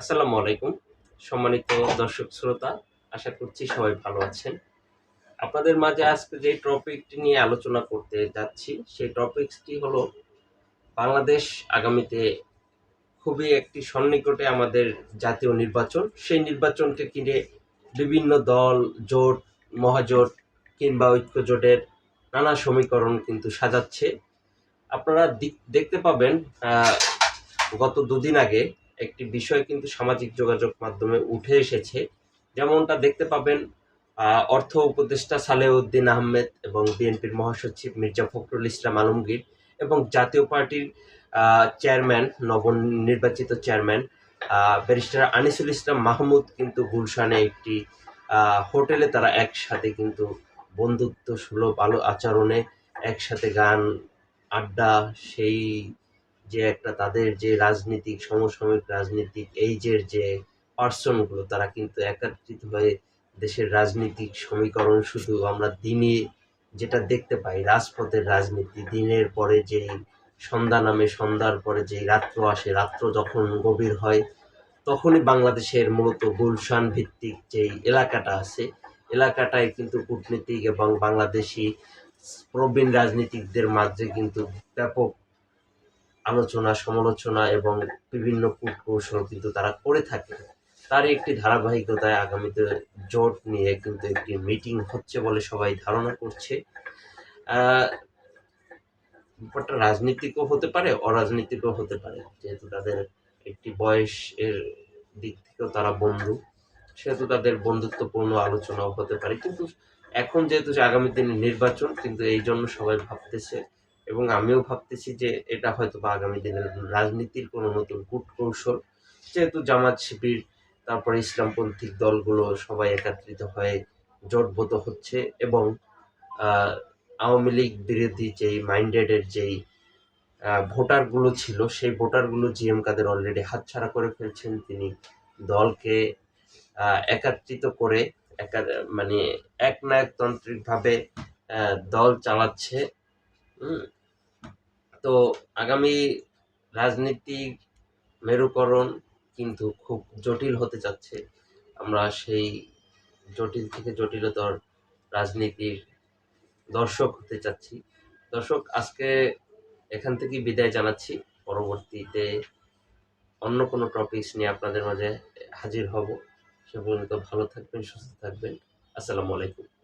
আসসালামু আলাইকুম, সম্মানিত দর্শক শ্রোতা, আশা করছি সবাই ভালো আছেন। আপনাদের মাঝে আজকে যে টপিকটি নিয়ে আলোচনা করতে যাচ্ছি, সেই টপিকসটি হলো বাংলাদেশ আগামীতে খুবই একটি সন্নিকটে আমাদের জাতীয় নির্বাচন। সেই নির্বাচনকে কিনে বিভিন্ন দল, জোট, মহাজোট কিংবা ঐক্য জোটের নানা সমীকরণ কিন্তু সাজাচ্ছে। আপনারা দেখতে পাবেন গত দুদিন আগে একটি বিষয় কিন্তু সামাজিক যোগাযোগ মাধ্যমে উঠে এসেছে। যেমনটা দেখতে পাবেন অর্থ উপদেষ্টা সালেউদ্দিন আহমেদ এবং বিএনপির মহাসচিব মির্জা ফখরুল ইসলাম আলমগীর এবং জাতীয় পার্টির চেয়ারম্যান, নবনির্বাচিত চেয়ারম্যান ব্যারিস্টার আনিসুল ইসলাম মাহমুদ কিন্তু গুলশানে একটি হোটেলে তারা একসাথে কিন্তু বন্ধুত্ব সুলভ আলো আচরণে একসাথে গান, আড্ডা, সেই যে একটা তাদের যে রাজনীতিক, সমসাময়িক রাজনীতিক এইজের যে পার্সনগুলো তারা কিন্তু একত্রিত হয়ে দেশের রাজনীতিক সমীকরণ শুধু আমরা দিনে যেটা দেখতে পাই, রাজপথের রাজনীতি, দিনের পরে যেই সন্ধ্যা নামে সন্ধ্যার পরে যেই রাত্র আসে, রাত্র যখন গভীর হয়, তখনই বাংলাদেশের মূলত গুলশান ভিত্তিক যেই এলাকাটা আছে, এলাকাটায় কিন্তু কূটনীতিক এবং বাংলাদেশি প্রবীণ রাজনীতিকদের মাঝে কিন্তু ব্যাপক আলোচনা, সমালোচনা এবং বিভিন্ন কূটকৌশল কিন্তু তারা করে থাকে। তার একটি ধারাবাহিকতায় আগামীতে জোট নিয়ে কিন্তু একটি মিটিং হচ্ছে বলে সবাই ধারণা করছে। ব্যাপারটা রাজনীতিকও হতে পারে, অরাজনীতিকও হতে পারে। যেহেতু তাদের একটি বয়স এর দিক থেকেও তারা বন্ধু, সেহেতু তাদের বন্ধুত্বপূর্ণ আলোচনাও হতে পারে। কিন্তু এখন যেহেতু আগামী দিনে নির্বাচন, কিন্তু এই জন্য সবাই ভাবতেছে এবং আমিও ভাবতেছি যে এটা হয়তো বা আগামী দিনের রাজনীতির কোনো নতুন কূটকৌশল যেহেতু জামাত শিবির, তারপরে ইসলামপন্থী দলগুলো সবাই একত্রিত হয়ে জোটবদ্ধ হচ্ছে এবং আওয়ামী লীগ বিরোধী যেই মাইন্ডেডের যেই ভোটারগুলো ছিল, সেই ভোটারগুলো জিএম কাদের অলরেডি হাতছাড়া করে ফেলছেন তিনি দলকে একত্রিত করে একা মানে একনায়কতান্ত্রিকভাবে দল চালাচ্ছে। তো আগামী রাজনীতির মেরুকরণ কিন্তু খুব জটিল হতে যাচ্ছে। আমরা সেই জটিল থেকে জটিলতর রাজনীতির দর্শক হতে চাচ্ছি। দর্শক, আজকে এখান থেকেই বিদায় জানাচ্ছি। পরবর্তীতে অন্য কোনো টপিকস নিয়ে আপনাদের মাঝে হাজির হব। সে পর্যন্ত ভালো থাকবেন, সুস্থ থাকবেন। আসসালামু আলাইকুম।